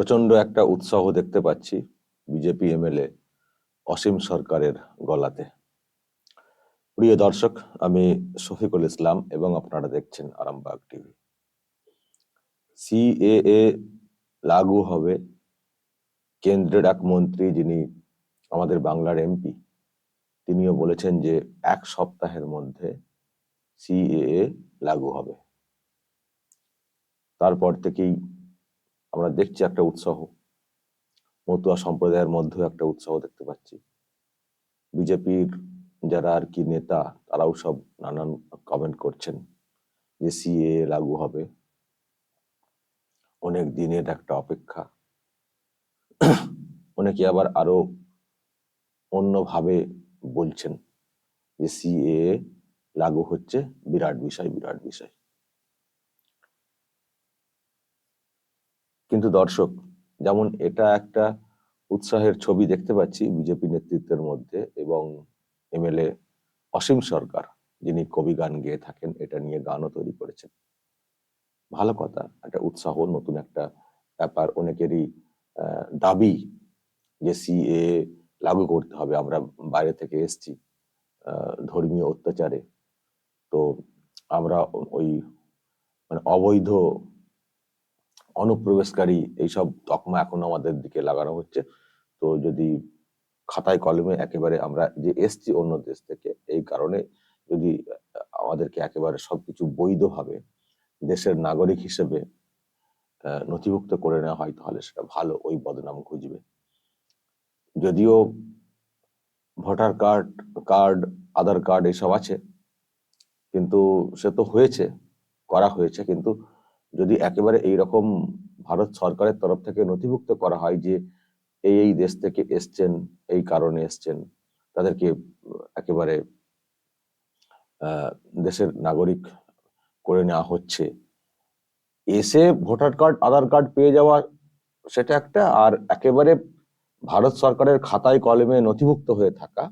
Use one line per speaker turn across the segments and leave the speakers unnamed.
প্রচণ্ড একটা উৎসাহ দেখতে পাচ্ছি বিজেপি এমএলএ অসীম সরকারের গলাতে। প্রিয় দর্শক, আমি শফিকুল ইসলাম এবং আপনারা দেখছেন আরামবাগ টিভি। সিএএ লাগু হবে কেন্দ্রের এক মন্ত্রী যিনি আমাদের বাংলার এমপি। তিনিও বলেছেন যে এক সপ্তাহের মধ্যে সিএএ লাগু হবে। তারপর থেকেই আমরা দেখছি একটা উৎসাহ। মতুয়া সম্প্রদায়ের মধ্যেও একটা উৎসাহ দেখতে পাচ্ছি। বিজেপির যারা আর কি নেতা, তারাও সব নানান কমেন্ট করছেন যে সিএ লাগু হবে। অনেক দিনের একটা অপেক্ষা। অনেকে আবার আরও অন্যভাবে বলছেন যে সিএ লাগু হচ্ছে, বিরাট বিষয় বিরাট বিষয়। কিন্তু দর্শক, যেমন এটা একটা উৎসাহের ছবি দেখতে পাচ্ছি বিজেপি নেতৃত্বের মধ্যে এবং এমএলএ অসীম সরকার, যিনি কবি গান গেয়ে থাকেন, এটা নিয়ে গানও তৈরি করেছেন। ভালো কথা, একটা উৎসাহ, নতুন একটা ব্যাপার। অনেকেরই দাবি যে সিএ লাগু করতে হবে, আমরা বাইরে থেকে এসছি ধর্মীয় অত্যাচারে। তো আমরা ওই মানে অবৈধ অনুপ্রবেশকারী এইসব তকমা এখন আমাদের দিকে লাগানো হচ্ছে। তো যদি খাতায় কলমে একেবারে আমরা যে এসছি অন্য দেশ থেকে, এই কারণে যদি আমাদেরকে একেবারে সবকিছু বৈধভাবে দেশের নাগরিক হিসেবে নথিভুক্ত করে নেওয়া হয়, তাহলে সেটা ভালো, ওই বদনাম খুঁজবে যদিও voter card card, Aadhaar card এসব আছে, কিন্তু সে তো হয়েছে, করা হয়েছে, কিন্তু যদি একেবারে এই রকম ভারত সরকারের তরফ থেকে নথিভুক্ত করা হয় যে এই এই দেশ থেকে এসছেন, এই কারণে এসছেন, তাদেরকে একেবারে দেশের নাগরিক করে নেওয়া হচ্ছে, এসে ভোটার কার্ড, আধার কার্ড পেয়ে যাওয়া সেটা একটা, আর একেবারে ভারত সরকারের খাতায় কলমে নথিভুক্ত হয়ে থাকা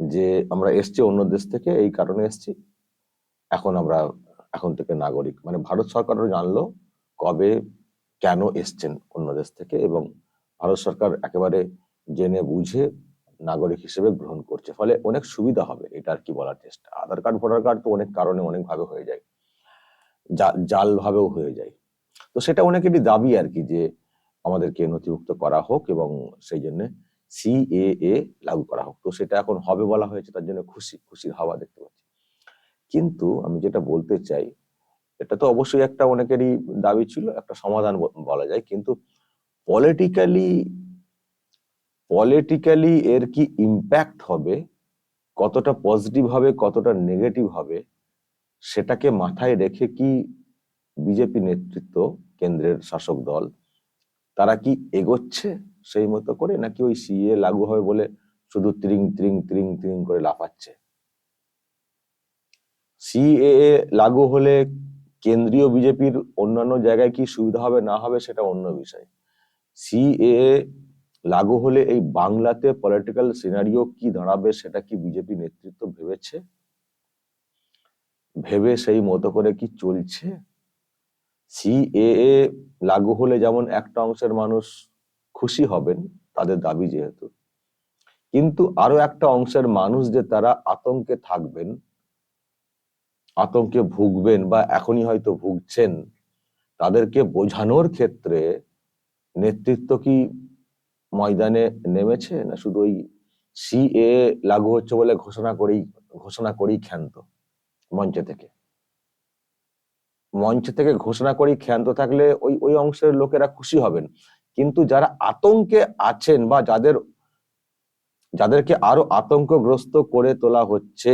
যে আমরা এসছি অন্য দেশ থেকে, এই কারণে এসছি, এখন আমরা এখন থেকে নাগরিক। মানে ভারত সরকারও জানলো কবে কেন এসছেন অন্য দেশ থেকে এবং ভারত সরকার একেবারে জেনে বুঝে নাগরিক হিসেবে গ্রহণ করছে। ফলে অনেক সুবিধা হবে, এটা আর কি বলার চেষ্টা। আধার কার্ড, ভোটার কার্ড তো অনেক কারণে অনেকভাবে হয়ে যায়। জাল ভাবেও হয়ে যায়। তো সেটা অনেকেরই দাবি আর কি যে আমাদেরকে নথিভুক্ত করা হোক এবং সেই জন্য সিএএ লাগু করা হোক। তো সেটা এখন হবে বলা হয়েছে, তার জন্য খুশি, খুশির হাওয়া দেখতে পাচ্ছি। কিন্তু আমি যেটা বলতে চাই, এটা তো অবশ্যই একটা অনেকেরই দাবি ছিল, একটা সমাধান বলা যায়। কিন্তু পলিটিক্যালি পলিটিক্যালি এর কি ইম্প্যাক্ট হবে, কতটা পজিটিভ হবে, কতটা নেগেটিভ হবে, সেটাকে মাথায় রেখে কি বিজেপি নেতৃত্ব, কেন্দ্রের শাসক দল, তারা কি এগোচ্ছে সেই মতো করে, নাকি ওই সিএ লাগু হবে বলে শুধু ত্রিং ত্রিং ত্রিং ত্রিং করে লাফাচ্ছে? সিএএ লাগু হলে কেন্দ্রীয় বিজেপির অন্যান্য জায়গায় কি সুবিধা হবে, না হবে সেটা অন্য বিষয়। সিএএ লাগু হলে এই বাংলাতে পলিটিক্যাল সিনারিও কি দাঁড়াবে সেটা কি বিজেপি নেতৃত্ব ভেবেছে? ভেবে সেই মতো করে কি চলছে? সিএএ লাগু হলে যেমন একটা অংশের মানুষ খুশি হবেন, তাদের দাবি যেহেতু। কিন্তু আরও একটা অংশের মানুষ যে তারা আতঙ্কে থাকবেন আতঙ্কে ভুগবেন বা এখনই হয়তো ভুগছেন, তাদেরকে বোঝানোর ক্ষেত্রে নেতৃত্ব কি ময়দানে নেমেছে? না শুধু ওই সিএ লাগু হচ্ছে বলে ঘোষণা করেই ঘোষণা করেই ক্ষান্ত মঞ্চ থেকে? মঞ্চ থেকে ঘোষণা করেই ক্ষান্ত থাকলে ওই ওই অংশের লোকেরা খুশি হবেন। কিন্তু যারা আতঙ্কে আছেন বা যাদের, যাদেরকে আরও আতঙ্কগ্রস্ত করে তোলা হচ্ছে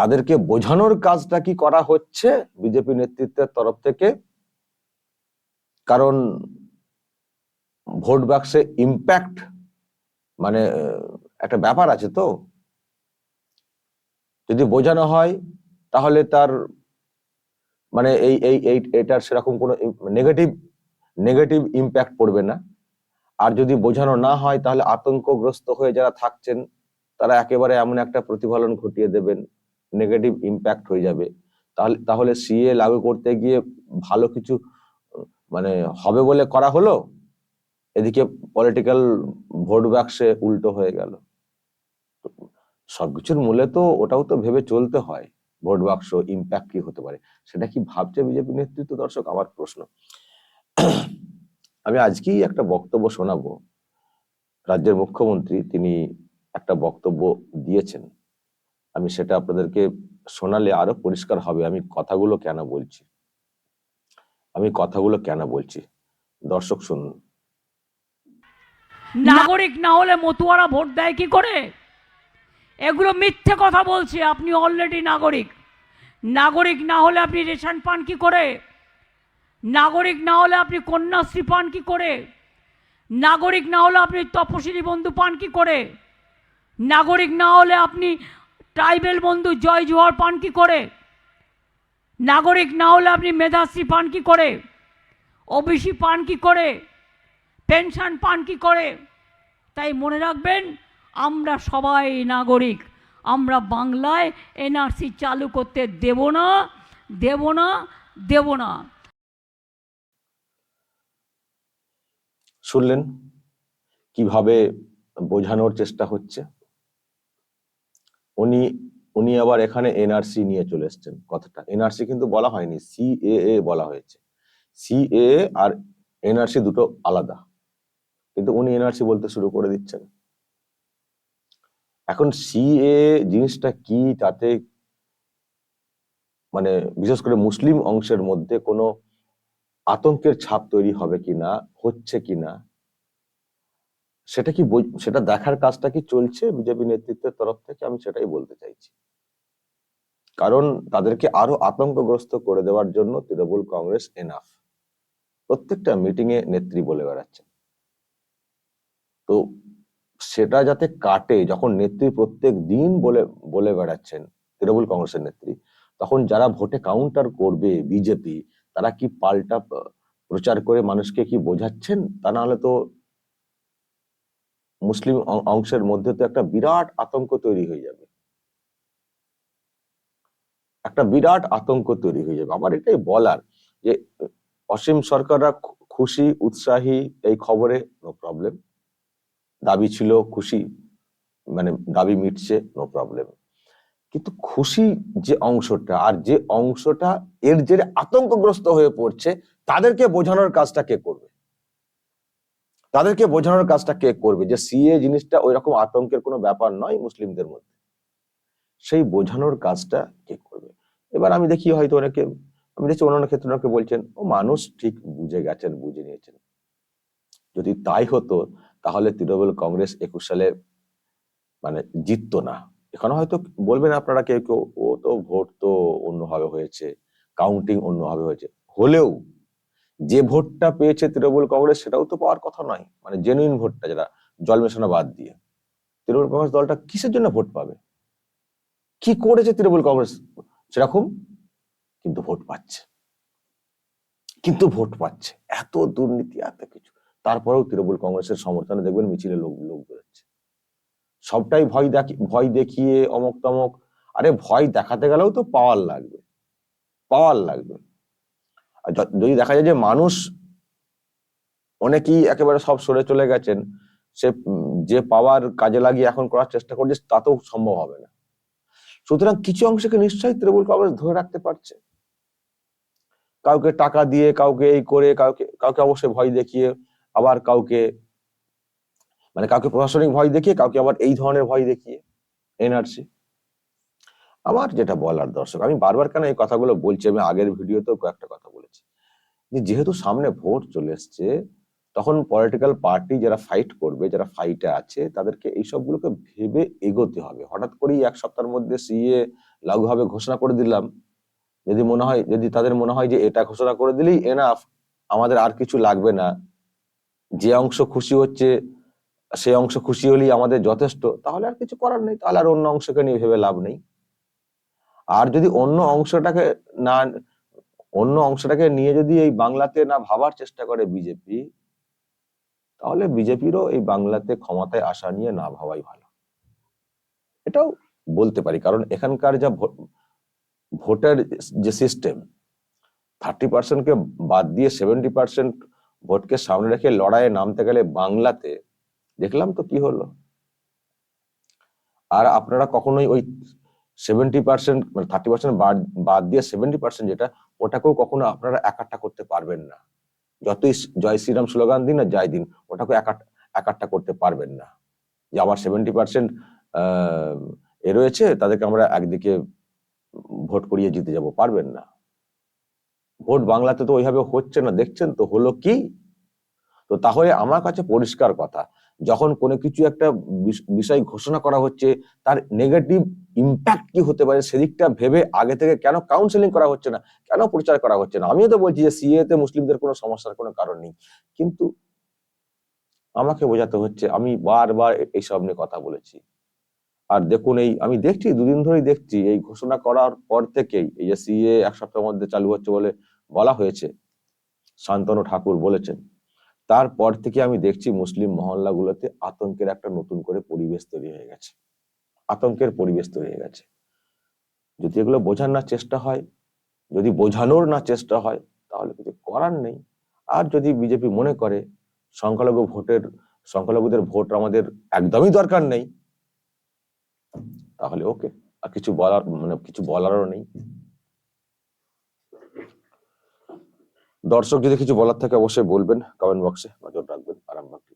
তাদেরকে বোঝানোর কাজটা কি করা হচ্ছে বিজেপি নেতৃত্বের তরফ থেকে? কারণ ভোট বাক্সে ইম্প্যাক্ট মানে একটা ব্যাপার আছে তো। যদি বোঝানো হয়, তাহলে তার মানে এই এই এই, এটার সেরকম কোনো নেগেটিভ নেগেটিভ ইম্প্যাক্ট পড়বে না। আর যদি বোঝানো না হয়, তাহলে আতঙ্কগ্রস্ত হয়ে যারা থাকছেন, তারা একেবারে এমন একটা প্রতিফলন ঘটিয়ে দেবেন। নেগেটিভ ইম্প্যাক্ট হয়ে যাবে। তাহলে তাহলে সিএ লাগু করতে গিয়ে ভালো কিছু মানে হবে বলে করা হলো, এদিকে পলিটিক্যাল ভোট বাক্সে উল্টো হয়ে গেল। সবকিছুর মূলে তো ওটাও তো ভেবে চলতে হয় ভোট বাক্স ইম্প্যাক্ট কি হতে পারে। সেটা কি ভাবছে বিজেপি নেতৃত্ব দর্শক? আমার প্রশ্ন। আমি আজকেই একটা বক্তব্য শোনাবো। রাজ্যের মুখ্যমন্ত্রী তিনি একটা বক্তব্য দিয়েছেন। আমি সেটা আপনাদেরকে শোনালে আরও পরিষ্কার হবে, আমি কথাগুলো কেন বলছি? আমি কথাগুলো কেন বলছি? দর্শক শুনুন।
নাগরিক না হলে মতুয়ারা ভোট দেয় কি করে? এগুলো মিথ্যে কথা বলছে, আপনি অলরেডি নাগরিক। নাগরিক না হলে আপনি রেশন পান কি করে? নাগরিক না হলে আপনি কন্যাশ্রী পান কি করে? নাগরিক না হলে আপনি তপশিলি বন্ধু পান কি করে? নাগরিক না হলে আপনি ট্রাইবেল বন্ধু জয় জোহর পান কি করে? নাগরিক না হলে আপনি মেধাশ্রী পান কি করে? ওবিসি পান কি করে? পেনশন পান কি করে? তাই মনে রাখবেন, আমরা সবাই নাগরিক। আমরা বাংলায় এনআরসি চালু করতে দেব না দেব না দেব না।
শুনলেন? কীভাবে বোঝানোর চেষ্টা হচ্ছে? উনি উনি আবার এখানে এনআরসি নিয়ে চলে এসেছেন কথাটা। এনআরসি কিন্তু বলা হয়নি সিএএ বলা হয়েছে। সিএ আর এনআরসি দুটো আলাদা। কিন্তু উনি এনআরসি বলতে শুরু করে দিচ্ছেন। এখন সিএ জিনিসটা কি, তাতে মানে বিশেষ করে মুসলিম অংশের মধ্যে কোনো আতঙ্কের ছাপ তৈরি হবে কিনা, হচ্ছে কিনা সেটা কি সেটা দেখার কাজটা কি চলছে? বিজেপি নেতৃত্বের তরফ থেকে আমি সেটাই বলতে চাইছি। কারণ তাদেরকে আরও আতঙ্কগ্রস্ত করে দেওয়ার জন্য তৃণমূল কংগ্রেস এনাফ প্রত্যেকটা মিটিং এ নেত্রী বলে বেড়াচ্ছে তো সেটা যাতে কাটে, যখন নেত্রী প্রত্যেক দিন বলে বলে বেড়াচ্ছেন তৃণমূল কংগ্রেসের নেত্রী, তখন যারা ভোটে কাউন্টার করবে বিজেপি, তারা কি পাল্টা প্রচার করে মানুষকে কি বোঝাচ্ছেন? তা নাহলে তো মুসলিম অংশের মধ্যে তো একটা বিরাট আতঙ্ক তৈরি হয়ে যাবে। একটা বিরাট আতঙ্ক তৈরি হয়ে যাবে। আমার এটাই বলার যে, অসীম সরকাররা খুশি, উৎসাহী, এই খবরে নো প্রবলেম দাবি ছিল খুশি মানে দাবি মিটছে নো প্রবলেম কিন্তু খুশি যে অংশটা আর যে অংশটা এর জেরে আতঙ্কগ্রস্ত হয়ে পড়ছে, তাদেরকে বোঝানোর কাজটা কে করবে? তাদেরকে বোঝানোর কাজটা কে করবে? যে সিএ জিনিসটা ওই রকম আতঙ্কের কোনো ব্যাপার নয় মুসলিমদের মধ্যে। সেই বোঝানোর কাজটা কে করবে? এবার আমি দেখি হয়তো অনেকে, আমি দেখছি অন্যান্য ক্ষেত্রে অনেকে বলছেন, ও মানুষ ঠিক বুঝে গেছেন, বুঝে নিয়েছেন। যদি তাই হতো, তাহলে তৃণমূল কংগ্রেস একুশ সালে মানে জিততো না। এখানে হয়তো বলবেন আপনারা কেউ কেউ, ও তো ভোট তো অন্যভাবে হয়েছে কাউন্টিং অন্যভাবে হয়েছে। হলেও যে ভোটটা পেয়েছে তৃণমূল কংগ্রেস সেটাও তো পাওয়ার কথা নয়। মানে জেনুইন ভোটটা যেটা জল মেশানো বাদ দিয়ে। তৃণমূল কংগ্রেস দলটা কিসের জন্য ভোট পাবে? কি করেছে তৃণমূল কংগ্রেস? সেরকম কিন্তু ভোট পাচ্ছে। কিন্তু ভোট পাচ্ছে। এত দুর্নীতি, এত কিছু। তারপরেও তৃণমূল কংগ্রেসের সমর্থনে দেখবেন মিছিলে লোক লোক বেরোচ্ছে। সবটাই ভয় দেখি, ভয় দেখিয়ে অমক তমক আরে ভয় দেখাতে গেলেও তো পাওয়ার লাগবে। পাওয়ার লাগবে। যদি দেখা যায় যে মানুষ অনেকেই একেবারে সব সরে চলে গেছেন, সে, যে পাওয়ার কাজে লাগিয়ে এখন করার চেষ্টা করছে, তাতেও সম্ভব হবে না। সুতরাং কিছু অংশকে নিশ্চয়ই তৃণমূল কংগ্রেস ধরে রাখতে পারছে। কাউকে টাকা দিয়ে, কাউকে এই করে, কাউকে কাউকে অবশ্যই ভয় দেখিয়ে, আবার কাউকে মানে কাউকে প্রশাসনিক ভয় দেখিয়ে, কাউকে আবার এই ধরনের ভয় দেখিয়ে, এনআরসি। আমার যেটা বলার দর্শক, আমি বারবার কেন এই কথাগুলো বলছি? আমি আগের ভিডিওতেও কয়েকটা কথা বলেছি। যেহেতু সামনে ভোট চলে এসছে, তখন পলিটিক্যাল পার্টি যারা ফাইট করবে, যারা ফাইটে আছে, তাদেরকে এই সবগুলোকে ভেবে এগোতে হবে। হঠাৎ করেই এক সপ্তাহের মধ্যে সিএ লাগু হবে ঘোষণা করে দিলাম। যদি মনে হয়, যদি তাদের মনে হয় যে এটা ঘোষণা করে দিলেই এনাফ আমাদের আর কিছু লাগবে না। যে অংশ খুশি হচ্ছে সেই অংশ খুশি হলেই আমাদের যথেষ্ট, তাহলে আর কিছু করার নেই। তাহলে আর অন্য অংশকে নিয়ে ভেবে লাভ নেই। আর যদি অন্য অংশটাকে না, অন্য অংশটাকে নিয়ে যদি এই বাংলাতে না ভাবার চেষ্টা করে বিজেপি, তাহলে বিজেপিরও এই বাংলাতে ক্ষমতায় আসা নিয়ে না ভাবাই ভালো। এটাও বলতে পারি, কারণ এখানকার যা ভোটের যে সিস্টেম, থার্টি পার্সেন্টকে বাদ দিয়ে সেভেন্টি পার্সেন্ট ভোটকে সামনে রেখে লড়াইয়ে নামতে গেলে বাংলাতে, দেখলাম তো কি হলো। আর আপনারা কখনোই ওই সেভেন্টি পার্সেন্ট মানে থার্টি পার্সেন্ট বাদ দিয়ে সেভেন্টি পার্সেন্ট যেটা, ওটাকেও কখনো আপনারা একাট্টা করতে পারবেন না। যতই জয় শ্রীরাম স্লোগান দিন আর যাই দিন, ওটাকে একাট- একাট্টা করতে পারবেন না। যে আমার সেভেন্টি পার্সেন্ট এ রয়েছে, তাদেরকে আমরা একদিকে ভোট করিয়ে জিতে যাব, পারবেন না। ভোট বাংলাতে তো ওইভাবে হচ্ছে না, দেখছেন তো, হলো কি? তো তাহলে আমার কাছে পরিষ্কার কথা যখন কোনো কিছু একটা বিষ- বিষয় ঘোষণা করা হচ্ছে, তার নেগেটিভ ইম্প্যাক্ট কি হতে পারে সেদিকটা ভেবে আগে থেকে কেন কাউন্সেলিং করা হচ্ছে না? কেন প্রচার করা হচ্ছে না? আমিও তো বলছি যে সিএ তে মুসলিমদের কোনো সমস্যার কোনো কারণ নেই। কিন্তু আমাকে বোঝাতে হচ্ছে, আমি বারবার এইসব নিয়ে কথা বলেছি। আর দেখুন এই, আমি দেখছি, দুদিন ধরেই দেখছি, এই ঘোষণা করার পর থেকেই, এই যে সিএ এক সপ্তাহের মধ্যে চালু হচ্ছে বলে বলা হয়েছে। শান্তনু ঠাকুর বলেছেন। তারপর থেকে আমি দেখছি মুসলিম মহল্লাগুলোতে আতঙ্কের একটা নতুন করে পরিবেশ তৈরি হয়ে গেছে। আতঙ্কের পরিবেশ তৈরি হয়ে গেছে। যদি এগুলো বোঝার না চেষ্টা হয়, যদি বোঝানোর না চেষ্টা হয়, তাহলে কিছু করার নেই। আর যদি বিজেপি মনে করে, সংখ্যালঘু ভোটের, সংখ্যালঘুদের ভোট আমাদের একদমই দরকার নেই, তাহলে ওকে। আর কিছু বলার মানে কিছু বলারও নেই। দর্শক যদি কিছু বলার থাকে অবশ্যই বলবেন কমেন্ট বক্সে নজর রাখবেন আরামবাগ